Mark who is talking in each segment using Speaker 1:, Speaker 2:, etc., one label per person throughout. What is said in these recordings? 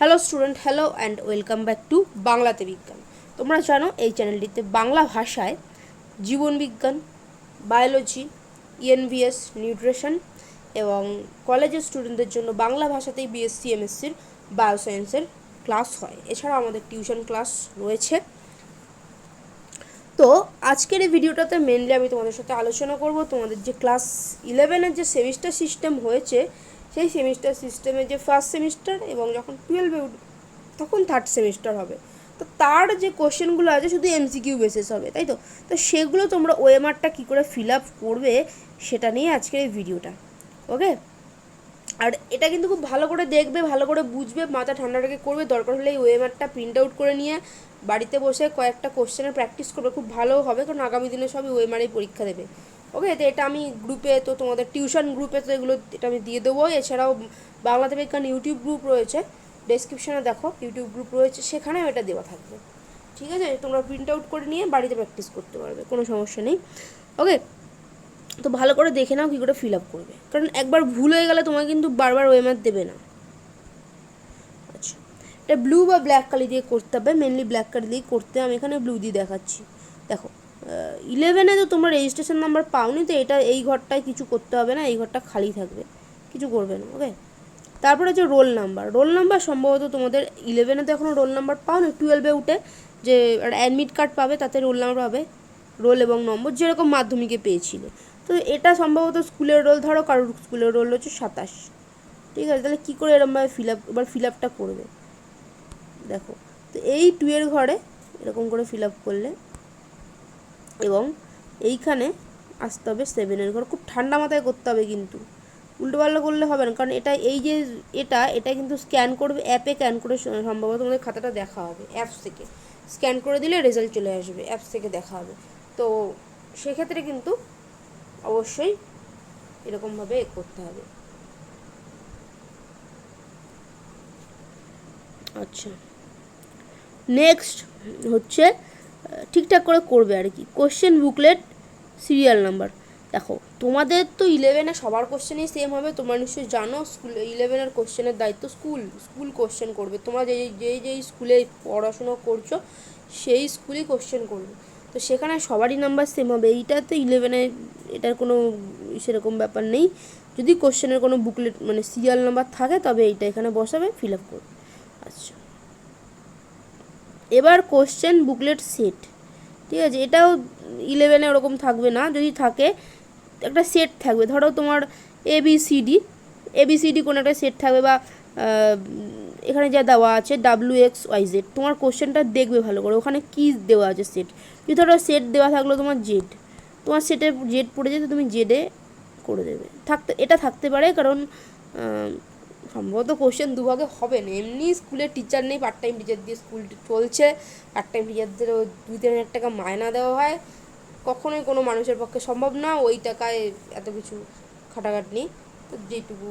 Speaker 1: Hello student hello and welcome back to বাংলাতে বিজ্ঞান তোমরা জানো এই চ্যানেলটিতে বাংলা ভাষায় জীবন বিজ্ঞান বায়োলজি ইএনভিএস নিউট্রিশন এবং কলেজের স্টুডেন্টদের জন্য বাংলা ভাষাতেই বিএসসি এমএসসির বায়োসায়েন্সের ক্লাস হয়। এছাড়া আমাদের টিউশন ক্লাস রয়েছে। তো আজকের এই ভিডিওটাতে মেনলি আমি তোমাদের সাথে আলোচনা করব। তোমাদের যে ক্লাস ইলেভেনের যে সেমিস্টার সিস্টেম হয়েছে সেই সেমিস্টার সিস্টেমে যে ফার্স্ট সেমিস্টার এবং যখন টুয়েলভে তখন থার্ড সেমিস্টার হবে। তো তার যে কোশ্চেনগুলো আছে শুধু এমসিকিউ বেসিস হবে, তাই তো? তো সেগুলো তোমরা ওএমআরটা কী করে ফিল আপ করবে সেটা নিয়ে আজকের এই ভিডিওটা ওকে আর এটা কিন্তু খুব ভালো করে দেখবে, ভালো করে বুঝবে, মাথা ঠান্ডা করবে, দরকার হলে এই ওএমআরটা প্রিন্ট আউট করে নিয়ে বাড়িতে বসে কয়েকটা কোশ্চেনের প্র্যাকটিস করবে, খুব ভালো হবে, কারণ আগামী দিনে সবই ওএমআরই পরীক্ষা দেবে। ওকে তো এটা আমি গ্রুপে তো তোমাদের টিউশন গ্রুপে তো এগুলো, এটা আমি দিয়ে দেবো। এছাড়াও বাংলাতে বিজ্ঞান ইউটিউব গ্রুপ রয়েছে। ডেসক্রিপশনে দেখো ইউটিউব গ্রুপ রয়েছে, সেখানেও এটা দেওয়া থাকবে। ঠিক আছে? তোমরা প্রিন্ট আউট করে নিয়ে বাড়িতে প্র্যাকটিস করতে পারবে, কোনো সমস্যা নেই। ওকে তো ভালো করে দেখে নাও কী করে ফিল আপ করবে। কারণ একবার ভুল হয়ে গেলে তোমাকে কিন্তু বারবার ওয়েমার দেবে না। আচ্ছা এটা ব্লু বা ব্ল্যাক কালি দিয়ে করতে হবে। মেনলি ব্ল্যাক কালি দিয়ে করতে, আমি এখানে ব্লু দিয়ে দেখাচ্ছি। দেখো ইলেভেনে তো তোমরা রেজিস্ট্রেশন নাম্বার পাওনি, তো এটা এই ঘরটায় কিছু করতে হবে না, এই ঘরটা খালি থাকবে, কিছু করবে না ওকে তারপরে হচ্ছে রোল নাম্বার রোল নাম্বার সম্ভবত তোমাদের ইলেভেনে তো এখনও রোল নাম্বার পাও না টুয়েলভে উঠে যে অ্যাডমিট কার্ড পাবে, তাতে রোল নাম্বার পাবে রোল এবং নম্বর, যেরকম মাধ্যমিকে পেয়েছিল। তো এটা সম্ভবত স্কুলের রোল ধরো, কারোর স্কুলের রোল হচ্ছে সাতাশ। ঠিক আছে, তাহলে কী করে এরকমভাবে ফিল আপ এবার ফিল আপটা করবে? দেখো, তো এই টুয়ের ঘরে এরকম করে ফিল আপ করলে এবং এইখানে আসতে হবে সেভেনের ঘর। খুব ঠান্ডা মাথায় করতে হবে কিন্তু। উল্টোপাল্টা করলে হবে না, কারণ এটা এই যে এটা এটা কিন্তু স্ক্যান করবে অ্যাপে স্ক্যান করে সম্ভবত তোমাদের খাতাটা দেখা হবে অ্যাপস থেকে। স্ক্যান করে দিলে রেজাল্ট চলে আসবে অ্যাপস থেকে দেখা হবে। তো সেক্ষেত্রে কিন্তু অবশ্যই এরকমভাবে করতে হবে। আচ্ছা। নেক্সট হচ্ছে ঠিকঠাক করে করবে আর কি। কোশ্চেন বুকলেট সিরিয়াল নাম্বার দেখো, তোমাদের তো ইলেভেনে সবার কোশ্চেনই সেম হবে, তোমরা নিশ্চয়ই জানো স্কুল ইলেভেনের কোশ্চেনের দায়িত্ব স্কুল স্কুল কোশ্চেন করবে। তোমরা যেই যেই যেই স্কুলে পড়াশুনো করছ, সেই স্কুলই কোশ্চেন করবে। তো সেখানে সবারই নাম্বার সেম হবে। এইটা তো ইলেভেনে এটার কোনো সেরকম ব্যাপার নেই। যদি কোশ্চেনের কোনো বুকলেট মানে সিরিয়াল নাম্বার থাকে, তবে এইটা এখানে বসাবে ফিল আপ করবে। আচ্ছা। এবার কোশ্চেন বুকলেট সেট ঠিক আছে? এটাও ইলেভেনে ওরকম থাকবে না, যদি থাকে, একটা সেট থাকবে। ধরো তোমার এবিসিডি এবিসিডি কোনো একটা সেট থাকবে বা এখানে যা দেওয়া আছে ডাব্লিউ এক্স ওয়াই জেড তোমার কোশ্চেনটা দেখবে ভালো করে। ওখানে কী দেওয়া আছে সেট যদি ধরো সেট দেওয়া থাকল তোমার জেড তোমার সেটে জেড পড়ে যেতে তুমি জেডে করে দেবে। থাকতে, এটা থাকতে পারে কারণ সম্ভবত কোশ্চেন দুভাগে হবে না। এমনি স্কুলের টিচার নেই পার্ট টাইম টিচার দিয়ে স্কুল চলছে। পার্ট টাইম টিচারদেরও দুই তিন হাজার টাকা মায়না দেওয়া হয়। কখনোই কোনো মানুষের পক্ষে সম্ভব না, ওই টাকায় এত কিছু খাটাখাটনি। তো যেটুকু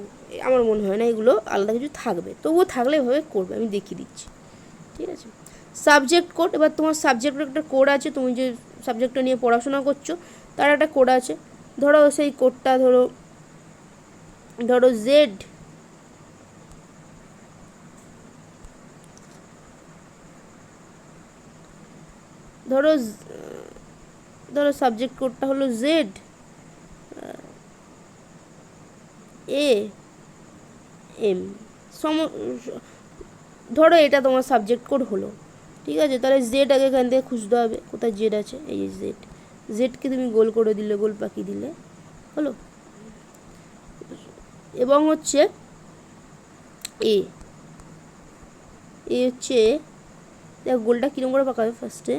Speaker 1: আমার মনে হয় না এগুলো আলাদা কিছু থাকবে। তবুও থাকলে এভাবে করবে, আমি দেখিয়ে দিচ্ছি। ঠিক আছে? সাবজেক্ট কোড এবার তোমার সাবজেক্টের একটা কোড আছে, তুমি যে সাবজেক্টটা নিয়ে পড়াশোনা করছ, তার একটা কোড আছে। ধরো সেই কোডটা ধরো ধরো জেড ধরো ধরো সাবজেক্ট কোডটা হলো জেড এ এম সম, ধরো এটা তোমার সাবজেক্ট কোড হলো, ঠিক আছে? তাহলে জেড আগে এখান থেকে খুঁজতে হবে, কোথায় জেড আছে? এই জেড জেডকে তুমি গোল করে দিলে, গোল পাকি দিলে, হলো? এবং হচ্ছে এ এ হচ্ছে গোলটা কীরকম করে পাকাবে ফার্স্টে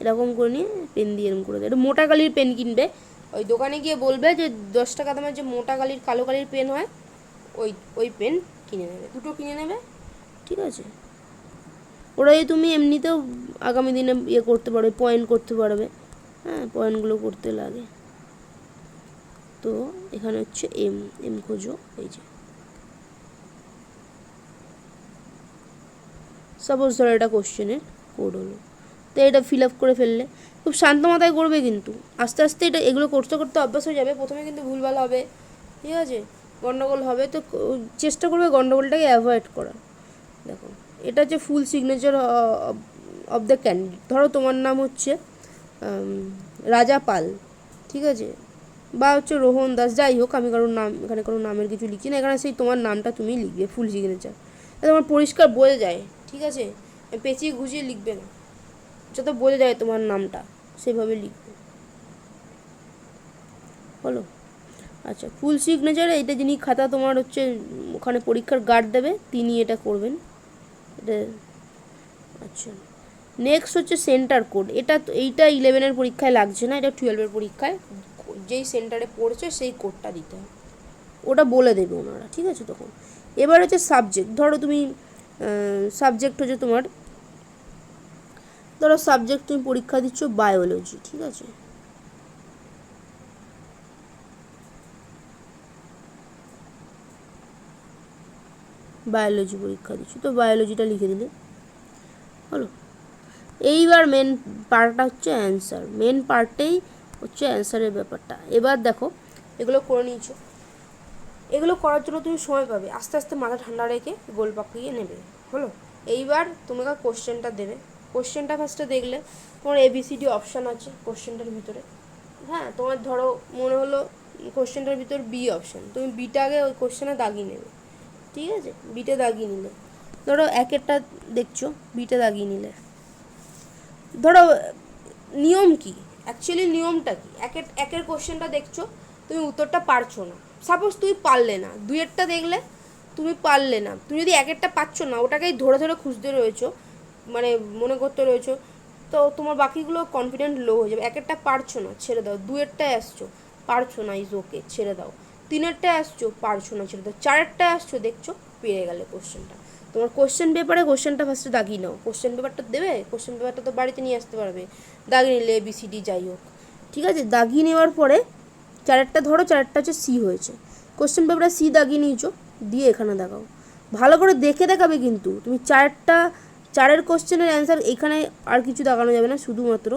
Speaker 1: এরকম করে নিয়ে পেন দিয়ে এরকম করে দেয়। এটা মোটা কালির পেন কিনবে। ওই দোকানে গিয়ে বলবে যে, দশ টাকা দামের যে মোটা কালির, কালো কালির পেন হয়, ওই ওই পেন কিনে নেবে। দুটো কিনে নেবে। ঠিক আছে? ওরাই তুমি এমনিতেও আগামী দিনে ইয়ে করতে পারবে, পয়েন্ট করতে পারবে হ্যাঁ পয়েন্টগুলো করতে লাগে। তো এখানে হচ্ছে এম এম খোঁজো, এই যে। সাপোজ ধরো এটা কোশ্চেনের কোড হলো। তো এটা ফিল আপ করে ফেললে। খুব শান্ত মাথায় করবে কিন্তু। আস্তে আস্তে এটা এগুলো করতে করতে অভ্যাস হয়ে যাবে। প্রথমে কিন্তু ভুলভাল হবে। ঠিক আছে? গণ্ডগোল হবে। তো চেষ্টা করবে গণ্ডগোলটাকে অ্যাভয়েড করার দেখো, এটা হচ্ছে full signature of the candidate ধরো তোমার নাম হচ্ছে রাজা পাল। ঠিক আছে? বা হচ্ছে রোহন দাস। যাই হোক, আমি কারোর নাম, এখানে কোনো নামের কিছু লিখি না। এখানে সেই তোমার নামটা তুমি লিখবে ফুল সিগনেচার তোমার পরিষ্কার বোঝা যায়। ঠিক আছে? পেঁচিয়ে ঘুষিয়ে লিখবে না। যাতে বোঝা যায় তোমার নামটা, সেভাবে লিখবে। হলো আচ্ছা ফুল সিগনেচার এইটা যিনি খাতা তোমার হচ্ছে ওখানে পরীক্ষার গার্ড দেবে, তিনি এটা করবেন। এটা আচ্ছা। নেক্সট হচ্ছে সেন্টার কোড এটা এইটা ইলেভেনের পরীক্ষায় লাগছে না, এটা টুয়েলভের পরীক্ষায়। যেই সেন্টারে পড়ছে, সেই কোডটা দিতে হবে। ওটা বলে দেবে ওনারা, ঠিক আছে তখন। এবার হচ্ছে সাবজেক্ট ধরো তুমি সাবজেক্ট হচ্ছে তোমার ধরো সাবজেক্ট তুমি পরীক্ষা দিচ্ছ বায়োলজি ঠিক আছে? বায়োলজি পরীক্ষা দিচ্ছ, তো বায়োলজিটা লিখে দিলে। হলো? এইবার মেন পার্টটা হচ্ছে অ্যান্সার মেন পার্টেই হচ্ছে অ্যান্সারের ব্যাপারটা। এবার দেখো, এগুলো করে নিয়েছো। এগুলো করার জন্য তুমি সময় পাবে। আস্তে আস্তে মাথা ঠান্ডা রেখে গোল পাকিয়ে নেবে। হলো? এইবার তোমাকে কোশ্চেনটা দেবে। কোশ্চেনটা ফার্স্টে দেখলে তোমার এবিসিডি অপশান আছে কোশ্চেনটার ভিতরে। হ্যাঁ তোমার ধরো মনে হলো কোশ্চেনটার ভিতর বি অপশান তুমি বিটা আগে ওই কোশ্চেনে দাগিয়ে নেবে, ঠিক আছে? বিটে দাগিয়ে নিলে। ধরো একেরটা দেখছ বিটে দাগিয়ে নিলে। ধরো নিয়ম কি? অ্যাকচুয়ালি নিয়মটা কি? একের একের কোশ্চেনটা দেখছ, তুমি উত্তরটা পারছ না। সাপোজ তুমি পারলে না দুইয়েরটা দেখলে তুমি পারলে না। তুমি যদি একেরটা পাচ্ছ না, ওটাকেই ধরে ধরে খুঁজতে রয়েছো মানে মনে করতে রয়েছো, তো তোমার বাকিগুলো কনফিডেন্ট লো হয়ে যাবে। একেরটা পারছ না, ছেড়ে দাও। দুয়েরটায় আসছো, পারছ না ইজ ওকে ছেড়ে দাও। তিনেরটায় আসছো, পারছ না, ছেড়ে দাও। চারেরটায় আসছো, দেখছ, পেরে গেলে কোশ্চেনটা তোমার কোশ্চেন পেপারে কোশ্চেনটা ফার্স্টে দাগিয়ে নাও। কোশ্চেন পেপারটা দেবে? কোশ্চেন পেপারটা তো বাড়িতে নিয়ে আসতে পারবে। দাগিয়ে নিলে এবিসিডি যাই হোক। ঠিক আছে? দাগিয়ে নেওয়ার পরে চারেরটা ধরো, চারেরটা হচ্ছে সি হয়েছে। কোশ্চেন পেপারে সি দাগিয়ে নিয়েছো, দিয়ে এখানে দেখাও। ভালো করে দেখে দেখাবে কিন্তু। তুমি চারটা চারের কোশ্চেনের অ্যান্সার এখানে আর কিছু দেখানো যাবে না, শুধুমাত্র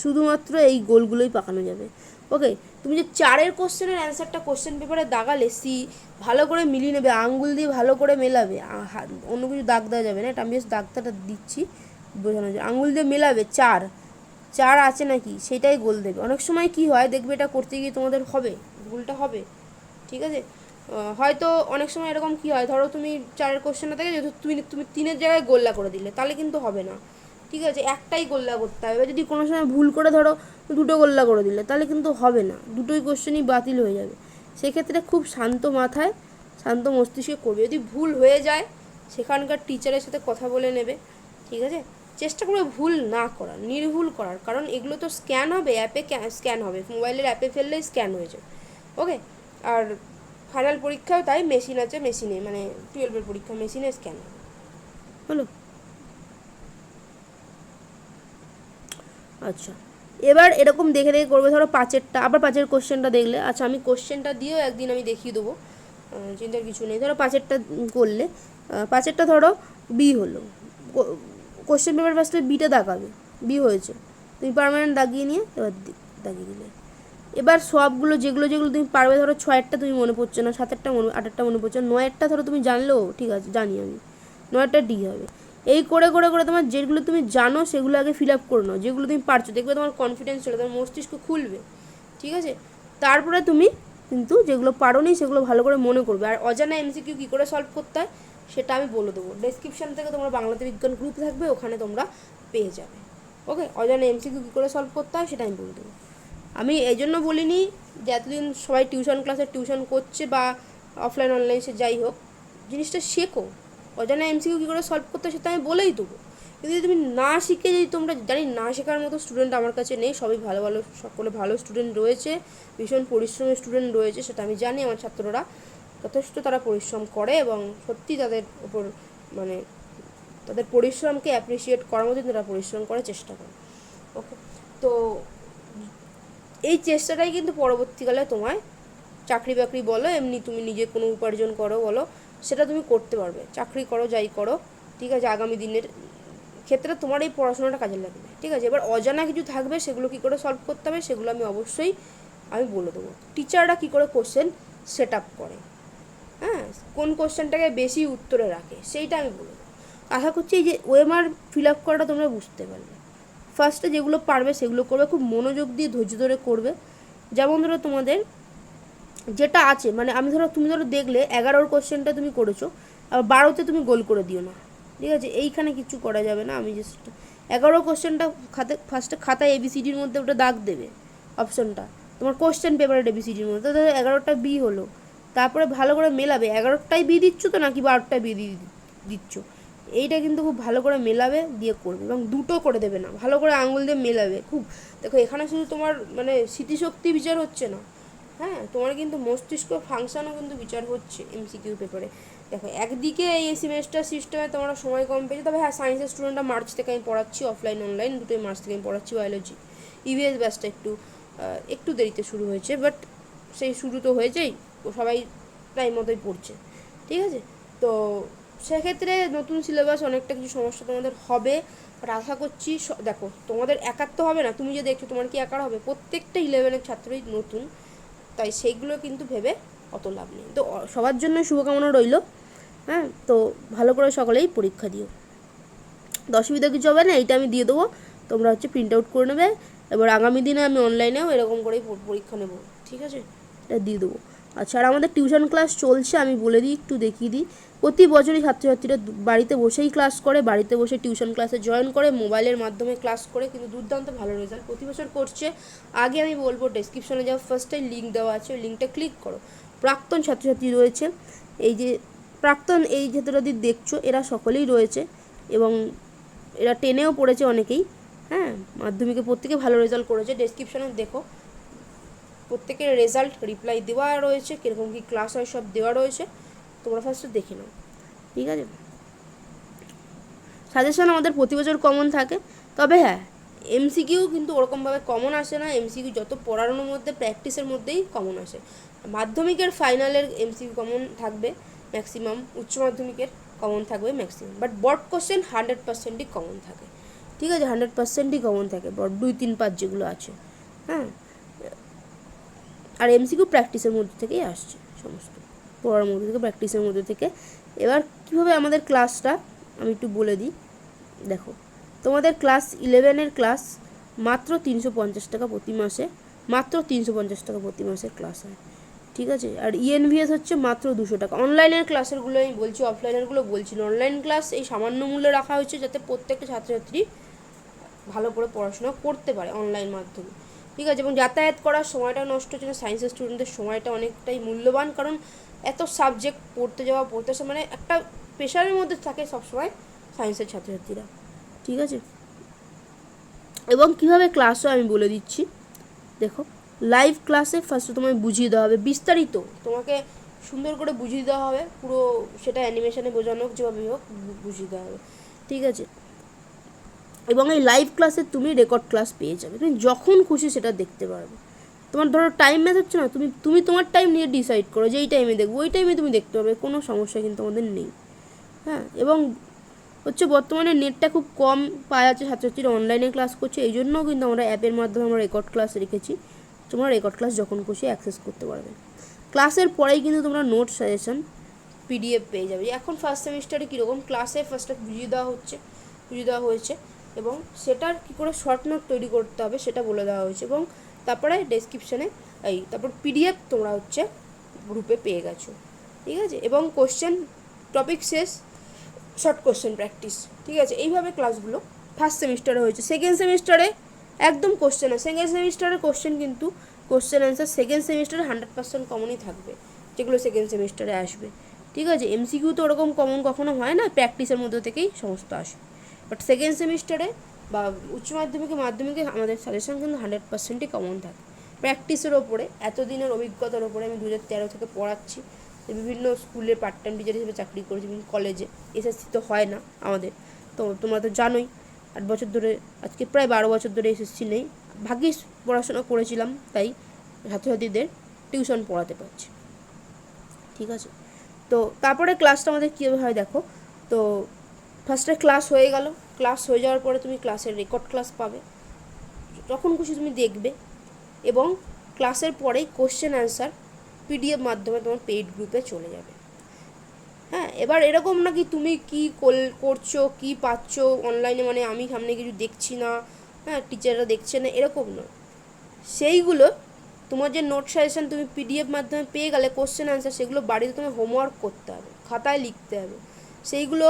Speaker 1: শুধুমাত্র এই গোলগুলোই পাকানো যাবে। ওকে তুমি যে চারের কোশ্চেনের অ্যান্সারটা কোশ্চেন পেপারে দাগালে, সি ভালো করে মিলিয়ে নেবে, আঙ্গুল দিয়ে ভালো করে মেলাবে অন্য কিছু দাগ দেওয়া যাবে না, এটা আমি জাস্ট দাগটা দিচ্ছি, বোঝানো যায়। আঙ্গুল দিয়ে মেলাবে, চার চার আছে নাকি, সেটাই গোল দেবে। অনেক সময় কি হয়, দেখবে এটা করতে গিয়ে তোমাদের হবে, ভুলটা হবে, ঠিক আছে? হয়তো অনেক সময় এরকম কি হয়, ধরো তুমি চারের কোশ্চেনটা থেকে যেহেতু তুমি তুমি তিনের জায়গায় গোল্লা করে দিলে, তাহলে কিন্তু হবে না। ঠিক আছে? একটাই গোল্লা করতে হবে। যদি কোনো সময় ভুল করে ধরো দুটো গোল্লা করে দিলে, তাহলে কিন্তু হবে না। দুটোই কোশ্চেনই বাতিল হয়ে যাবে। সেক্ষেত্রে খুব শান্ত মাথায়, শান্ত মস্তিষ্কে করবে। যদি ভুল হয়ে যায়, সেখানকার টিচারের সাথে কথা বলে নেবে। ঠিক আছে? চেষ্টা করবে ভুল না করার, নির্ভুল করার। কারণ এগুলো তো স্ক্যান হবে অ্যাপে স্ক্যান হবে। মোবাইলের অ্যাপে ফেললেই স্ক্যান হয়ে যাবে। ওকে আর ফাইনাল পরীক্ষাও তাই মেশিন আছে মেশিনে মানে টুয়েলভের পরীক্ষা মেশিনে স্ক্যান হলো আচ্ছা। এবার এরকম দেখে দেখে করবে, ধরো পাঁচেরটা, আবার পাঁচের কোশ্চেনটা দেখলে। আচ্ছা আমি কোশ্চেনটা দিয়েও একদিন আমি দেখিয়ে দেবো। চিন্তার কিছু নেই। ধরো পাঁচেরটা করলে পাঁচেরটা ধরো বি হলো। কোশ্চেন পেপার ফার্স্টে বিটা দাগাবে বি হয়েছে। তুমি পারমানেন্ট দাগিয়ে নিয়ে এবার দাগিয়ে দিলে। এবার সবগুলো যেগুলো যেগুলো তুমি পারবে, ধরো ছয়েরটা তুমি মনে পড়ছে না সাত সাতেরটা মনে, আটেরটা মনে পড়ছে না নয়েরটা ধরো তুমি জানলেও ঠিক আছে, জানি আমি নয়েরটা ডি হবে। এই করে করে করে তোমার যেগুলো তুমি জানো সেগুলো আগে ফিল আপ করে নাও, যেগুলো তুমি পারছ, দেখবে তোমার কনফিডেন্স চলে, তোমার মস্তিষ্ক খুলবে, ঠিক আছে? তারপরে তুমি কিন্তু যেগুলো পারো নি সেগুলো ভালো করে মনে করবে। আর অজানা এমসিকিউ কী করে সলভ করতে হয়, সেটা আমি বলে দেবো। ডেসক্রিপশান থেকে তোমার বাংলাতে বিজ্ঞান গ্রুপ থাকবে, ওখানে তোমরা পেয়ে যাবে। ওকে অজানা এমসিকিউ কী করে সলভ করতে হয়, সেটা আমি বলে দেবো। আমি এই জন্য বলিনি যে এতদিন সবাই টিউশন ক্লাসে টিউশন করছে বা অফলাইন অনলাইন সে যাই হোক, জিনিসটা শেখো। অজানা এমসিকিউ কী করে সলভ করতে সেটা আমি বলেই দেবো। কিন্তু যদি তুমি না শিখে যদি তোমরা জানি না শেখার মতো স্টুডেন্ট আমার কাছে নেই, সবই ভালো ভালো, সকলে ভালো স্টুডেন্ট রয়েছে, ভীষণ পরিশ্রমী স্টুডেন্ট রয়েছে, সেটা আমি জানি, আমার ছাত্ররা যথেষ্ট তারা পরিশ্রম করে এবং সত্যি তাদের উপর মানে তাদের পরিশ্রমকে অ্যাপ্রিসিয়েট করার মতো তারা পরিশ্রম করার চেষ্টা করে। ওকে তো এই চেষ্টাটাই কিন্তু পরবর্তীকালে তোমায় চাকরি বাকরি বলো, এমনি তুমি নিজে কোনো উপার্জন করো বলো, সেটা তুমি করতে পারবে। চাকরি করো, যাই করো, ঠিক আছে, আগামী দিনের ক্ষেত্রে তোমার এই পড়াশোনাটা কাজে লাগবে, ঠিক আছে? এবার অজানা কিছু থাকবে, সেগুলো কী করে সলভ করতে হবে, সেগুলো আমি অবশ্যই আমি বলে দেবো। টিচাররা কী করে কোশ্চেন সেট আপ করে? হ্যাঁ? কোন কোশ্চেনটাকে বেশি উত্তরে রাখে, সেইটা আমি বলে দেবো। আশা করছি এই যে ওএমআর ফিল আপ করাটা তোমরা বুঝতে পারলে ফার্স্টে যেগুলো পারবে সেগুলো করবে, খুব মনোযোগ দিয়ে ধৈর্য ধরে করবে। যেমন ধরো তোমাদের যেটা আছে মানে আমি ধরো, তুমি ধরো দেখলে এগারোর কোশ্চেনটা তুমি করেছ আর বারোতে তুমি গোল করে দিও না। ঠিক আছে? এইখানে কিছু করা যাবে না, আমি জাস্ট এগারো কোশ্চেনটা খাতে ফার্স্টে খাতায় এবিসিডির মধ্যে ওটা দাগ দেবে অপশনটা তোমার কোশ্চেন পেপারের এবিসিডির মধ্যে, ধরো এগারোটা বি হলো, তারপরে ভালো করে মেলাবে, এগারোটাই বি দিচ্ছ তো নাকি বারোটায় বি দিচ্ছ? এইটা কিন্তু খুব ভালো করে মেলাবে, দিয়ে করবে এবং দুটো করে দেবে না, ভালো করে আঙুল দিয়ে মেলাবে, খুব। দেখো, এখানে শুধু তোমার মানে স্মৃতিশক্তি বিচার হচ্ছে না। হ্যাঁ তোমার কিন্তু মস্তিষ্ক ফাংশনও কিন্তু বিচার হচ্ছে এমসিকিউ পেপারে দেখো, একদিকে এই সেমেস্টার সিস্টেমে তোমরা সময় কম পেয়েছ, তবে হ্যাঁ সায়েন্সের স্টুডেন্টরা মার্চ থেকে আমি পড়াচ্ছি অফলাইন অনলাইন দুটোই মার্চ থেকে আমি পড়াচ্ছি বায়োলজি ইভিএস ব্যাচটা একটু একটু দেরিতে শুরু হয়েছে বাট সেই শুরু তো হয়েছেই সবাই প্রায় মতোই পড়ছে, ঠিক আছে? তো সেক্ষেত্রে নতুন সিলেবাস অনেকটা কিছু সমস্যা তোমাদের হবে। আর আশা করছি দেখো, তোমাদের একার তো হবে না, তুমি যে দেখছ তোমার কি একার হবে? প্রত্যেকটা ইলেভেনের ছাত্রই নতুন, তাই সেইগুলো কিন্তু ভেবে অত লাভ নেই। তো সবার জন্য শুভকামনা রইল হ্যাঁ? তো ভালো করে সকলেই পরীক্ষা দিও। অসুবিধা কিছু হবে না, এইটা আমি দিয়ে দেবো, তোমরা হচ্ছে প্রিন্ট আউট করে নেবে, এবার আগামী দিনে আমি অনলাইনেও এরকম করেই পরীক্ষা নেব, ঠিক আছে? এটা দিয়ে দেবো। আচ্ছা আর আমাদের টিউশন ক্লাস চলছে, আমি বলে দিই, একটু দেখিয়ে দিই। প্রতি বছরই ছাত্রছাত্রীরা বাড়িতে বসেই ক্লাস করে, বাড়িতে বসে টিউশন ক্লাসে জয়েন করে মোবাইলের মাধ্যমে ক্লাস করে, কিন্তু দুর্দান্ত ভালো রেজাল্ট প্রতি বছর করছে। আগে আমি বলব ডেসক্রিপশনে যাও ফার্স্টে লিঙ্ক দেওয়া আছে, ওই লিঙ্কটা ক্লিক করো। প্রাক্তন ছাত্রছাত্রী রয়েছে। এই যে প্রাক্তন এই ছাত্রছাত্রী দেখছ, এরা সকলেই রয়েছে এবং এরা টেনেও পড়েছে অনেকেই। হ্যাঁ মাধ্যমিকে প্রত্যেকে ভালো রেজাল্ট করেছে। ডেসক্রিপশনে দেখো। প্রত্যেকের রেজাল্ট রিপ্লাই দেওয়া রয়েছে, কীরকম কী ক্লাস হয়, সব দেওয়া রয়েছে। তোমরা ফার্স্টে দেখে নাও। ঠিক আছে? সাজেশন আমাদের প্রতি বছর কমন থাকে। তবে হ্যাঁ এমসিকিউ কিন্তু ওরকমভাবে কমন আসে না। এমসিকিউ যত পড়ানোর মধ্যে প্র্যাকটিসের মধ্যেই কমন আসে। মাধ্যমিকের ফাইনালের এমসিকিউ কমন থাকবে ম্যাক্সিমাম উচ্চ মাধ্যমিকের কমন থাকবে maximum but but question hundred পার্সেন্টই কমন থাকে। ঠিক আছে? হান্ড্রেড পার্সেন্টই কমন থাকে। বট দুই, তিন পাঁচ যেগুলো আছে। হ্যাঁ? আর এমসিকিউ প্র্যাকটিসের মধ্যে থেকেই আসছে সমস্ত। পড়ার মধ্যে থেকে প্র্যাকটিসের মধ্যে থেকে। এবার কীভাবে আমাদের ক্লাসটা আমি একটু বলে দিই। দেখো, তোমাদের ক্লাস ইলেভেনের ক্লাস মাত্র তিনশো পঞ্চাশ টাকা প্রতি মাসে, মাত্র তিনশো পঞ্চাশ টাকা প্রতি মাসের ক্লাস হয়। ঠিক আছে? আর E ইএনভিএস হচ্ছে মাত্র দুশো টাকা। অনলাইনের ক্লাসেরগুলো আমি বলছি অফলাইনেরগুলো বলছি না। অনলাইন ক্লাস এই সামান্য মূল্যে রাখা হয়েছে যাতে প্রত্যেকটা ছাত্রছাত্রী ভালো করে পড়াশোনা করতে পারে অনলাইন মাধ্যমে। ঠিক আছে? এবং যাতায়াত করার সময়টা নষ্ট হচ্ছে সায়েন্সের স্টুডেন্টদের সময়টা অনেকটাই মূল্যবান। কারণ এত সাবজেক্ট পড়তে যাওয়া, পড়তে আসা মানে একটা প্রেশারের মধ্যে থাকে সবসময় সায়েন্সের ছাত্রছাত্রীরা। ঠিক আছে? এবং কীভাবে ক্লাস হয় আমি বলে দিচ্ছি। দেখো লাইভ ক্লাসে ফার্স্টে তোমায় বুঝিয়ে দেওয়া হবে, বিস্তারিত। তোমাকে সুন্দর করে বুঝিয়ে দেওয়া হবে, পুরো সেটা অ্যানিমেশনে বোঝানো হোক, যেভাবে হোক বুঝিয়ে দেওয়া হবে। ঠিক আছে? এবং এই লাইভ ক্লাসে তুমি রেকর্ড ক্লাস পেয়ে যাবে। তুমি যখন খুশি সেটা দেখতে পারবে। তোমার ধরো টাইম ম্যাচ হচ্ছে না, তুমি তুমি তোমার টাইম নিয়ে ডিসাইড করো যে এই টাইমে দেখব, ওই টাইমে তুমি দেখতে পারবে কোনো সমস্যা কিন্তু আমাদের নেই। হ্যাঁ এবং হচ্ছে বর্তমানে নেটটা খুব কম পাওয়া যাচ্ছে, ছাত্রছাত্রীরা অনলাইনে ক্লাস করছে, এই জন্যও কিন্তু আমরা অ্যাপের মাধ্যমে আমরা রেকর্ড ক্লাস রেখেছি। তোমরা রেকর্ড ক্লাস যখন খুশি অ্যাক্সেস করতে পারবে। ক্লাসের পরেই কিন্তু তোমরা নোট সাজেশন পিডিএফ পেয়ে যাবে। এখন ফার্স্ট সেমিস্টারে কীরকম? ক্লাসে ফার্স্টে বুঝিয়ে দেওয়া হচ্ছে বুঝিয়ে দেওয়া হয়েছে, এবং সেটার কী করে শর্ট নোট তৈরি করতে হবে সেটা বলে দেওয়া হয়েছে, এবং তারপরে ডেসক্রিপশানে এই, তারপর পিডিএফ তোমরা হচ্ছে গ্রুপে পেয়ে গেছো। ঠিক আছে? এবং কোশ্চেন টপিক শেষ শর্ট কোশ্চেন প্র্যাকটিস ঠিক আছে? এইভাবে ক্লাসগুলো ফার্স্ট সেমিস্টারে হয়েছে। সেকেন্ড সেমিস্টারে একদম কোশ্চেন সেকেন্ড সেমিস্টারের কোশ্চেন কিন্তু কোশ্চেন অ্যান্সার সেকেন্ড সেমিস্টারে হান্ড্রেড পার্সেন্ট কমনই থাকবে, যেগুলো সেকেন্ড সেমিস্টারে আসবে। ঠিক আছে? এমসিকিউ তো ওরকম কমন কখনো হয় না প্র্যাকটিসের মধ্যে থেকেই সমস্ত আসে বাট সেকেন্ড সেমিস্টারে বা উচ্চ মাধ্যমিকে মাধ্যমিকে আমাদের সাজেশন কিন্তু হান্ড্রেড পার্সেন্টই কমন থাকে। প্র্যাকটিসের ওপরে, এতদিনের অভিজ্ঞতার ওপরে আমি দু তেরো থেকে পড়াচ্ছি। বিভিন্ন স্কুলে পার্ট টাইম টিচার হিসেবে চাকরি করেছি, বিভিন্ন কলেজে এসএসসি তো হয় না আমাদের। তো তোমরা তো জানোই, আট বছর ধরে, আজকে প্রায় বারো বছর ধরে এসএসসি নেই। ভাগ্যিস পড়াশোনা করেছিলাম, তাই ছাত্রছাত্রীদের টিউশন পড়াতে পারছি। ঠিক আছে? তো তারপরে ক্লাসটা আমাদের কীভাবে হয় দেখো? তো ফার্স্টে ক্লাস হয়ে গেল। ক্লাস হয়ে যাওয়ার পরে তুমি ক্লাসের রেকর্ড ক্লাস পাবে। যখন খুশি তুমি দেখবে এবং ক্লাসের পরেই কোশ্চেন অ্যান্সার পিডিএফ মাধ্যমে তোমার পেইড গ্রুপে চলে যাবে। হ্যাঁ এবার এরকম নাকি তুমি কি করছ, কি পাচ্ছ অনলাইনে মানে আমি সামনে কিছু দেখছি না হ্যাঁ টিচাররা দেখছে না, এরকম না সেইগুলো তোমার যে নোট সাজেশন তুমি পিডিএফ মাধ্যমে পেয়ে গেলে কোশ্চেন অ্যান্সার সেগুলো বাড়িতে তোমার হোমওয়ার্ক করতে হবে, খাতায় লিখতে হবে। সেইগুলো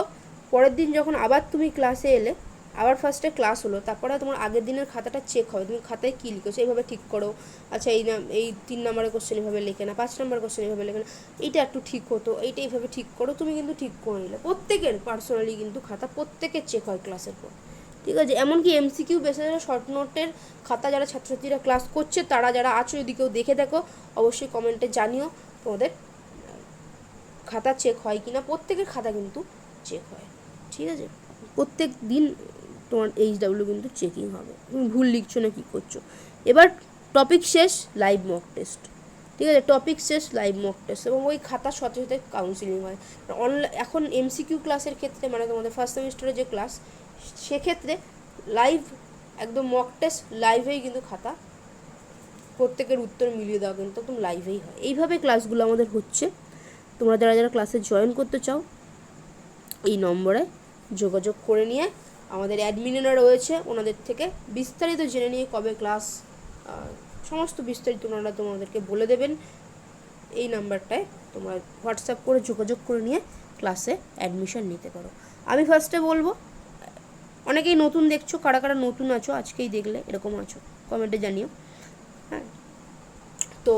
Speaker 1: পরের দিন যখন আবার তুমি ক্লাসে এলে, আবার ফার্স্টে ক্লাস হলো, তারপরে তোমার আগের দিনের খাতাটা চেক হবে। তুমি খাতায় কী লিখেছো, এইভাবে ঠিক করো। আচ্ছা এই নাম, এই তিন নম্বরের কোশ্চেন এভাবে লেখে না পাঁচ নম্বর কোশ্চেন এভাবে লেখে না এইটা একটু ঠিক হতো, এইটা এইভাবে ঠিক করো, তুমি কিন্তু ঠিক করে নিলে। প্রত্যেকের পার্সোনালি কিন্তু খাতা প্রত্যেকের চেক হয় ক্লাসের পর। ঠিক আছে? এমনকি এমসিকিউ বেসে শর্ট নোটের খাতা যারা ছাত্রছাত্রীরা ক্লাস করছে, তারা যারা আছো, যদি কেউ দেখে দেখো, অবশ্যই কমেন্টে জানিও তোমাদের খাতা চেক হয় কি না প্রত্যেকের খাতা কিন্তু চেক হয়। ঠিক আছে? প্রত্যেক দিন তোমার এইচ ডাব্লিউ কিন্তু চেকিং হবে। তুমি ভুল লিখছো না কী করছ? এবার টপিক শেষ লাইভ মক টেস্ট ঠিক আছে? টপিক শেষ লাইভ মক টেস্ট এবং ওই খাতার সাথে সাথে কাউন্সিলিং হয়। অনলাইন এখন এমসিকিউ ক্লাসের ক্ষেত্রে মানে তোমাদের ফার্স্ট সেমিস্টারের যে ক্লাস সেক্ষেত্রে লাইভ একদম মক টেস্ট লাইভেই কিন্তু খাতা প্রত্যেকের উত্তর মিলিয়ে দেওয়া কিন্তু একদম লাইভেই হয়। এইভাবে ক্লাসগুলো আমাদের হচ্ছে। তোমরা যারা যারা ক্লাসে জয়েন করতে চাও, এই নম্বরে যোগাযোগ করে নিয়ে আমাদের অ্যাডমিনেরা রয়েছে, ওনাদের থেকে বিস্তারিত জেনে নিয়ে কবে ক্লাস সমস্ত বিস্তারিত ওনারা তোমাদেরকে বলে দেবেন। এই নাম্বারটায় তোমরা হোয়াটসঅ্যাপ করে যোগাযোগ করে নিয়ে ক্লাসে অ্যাডমিশন নিতে পারো। আমি ফার্স্টে বলব, অনেকেই নতুন দেখছ, কারা কারা নতুন আছো, আজকেই দেখলে এরকম আছো কমেন্টে জানিও। হ্যাঁ? তো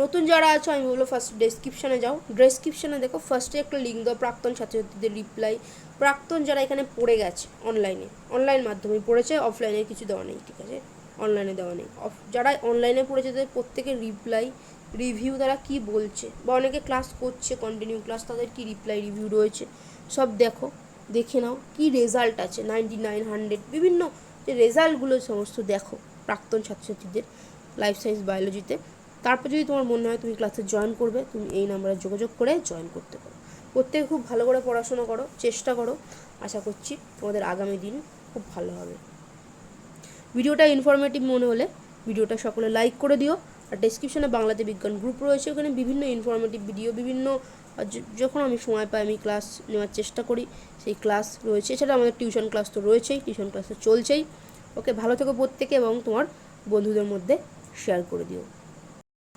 Speaker 1: নতুন যারা আছো, আমি বলব ফার্স্ট ডেসক্রিপশানে যাও। ডেসক্রিপশানে দেখো ফার্স্টে একটা লিঙ্ক দাও প্রাক্তন ছাত্রছাত্রীদের রিপ্লাই প্রাক্তন যারা এখানে পড়ে গেছে অনলাইনে অনলাইন মাধ্যমে পড়েছে অফলাইনে কিছু দেওয়া নেই, ঠিক আছে? অনলাইনে দেওয়া নেই। অফ যারা অনলাইনে পড়েছে, তাদের প্রত্যেকের রিপ্লাই রিভিউ তারা কি বলছে? বা অনেকে ক্লাস করছে কন্টিনিউ ক্লাস তাদের কি রিপ্লাই রিভিউ রয়েছে? সব দেখো, দেখে নাও, কি রেজাল্ট আছে? নাইনটি নাইন হান্ড্রেড বিভিন্ন যে রেজাল্টগুলো সমস্ত দেখো, প্রাক্তন ছাত্রছাত্রীদের লাইফ সায়েন্স বায়োলজিতে তারপর যদি তোমার মনে হয় তুমি ক্লাসে জয়েন করবে, তুমি এই নাম্বারে যোগাযোগ করে জয়েন করতে পারো। প্রত্যেকে খুব ভালো করে পড়াশোনা করো, চেষ্টা করো। আশা করছি তোমাদের আগামী দিন খুব ভালো হবে। ভিডিওটা ইনফরমেটিভ মনে হলে ভিডিওটা সকলে লাইক করে দিও। আর ডেসক্রিপশনে বাংলাতে বিজ্ঞান গ্রুপ রয়েছে, ওখানে বিভিন্ন ইনফরমেটিভ ভিডিও বিভিন্ন যখন আমি সময় পাই, আমি ক্লাস নেওয়ার চেষ্টা করি, সেই ক্লাস রয়েছে। এছাড়া আমাদের টিউশন ক্লাস তো রয়েছেই টিউশন ক্লাস তো চলছেই। ওকে ভালো থেকো প্রত্যেকে এবং তোমার বন্ধুদের মধ্যে শেয়ার করে দিও।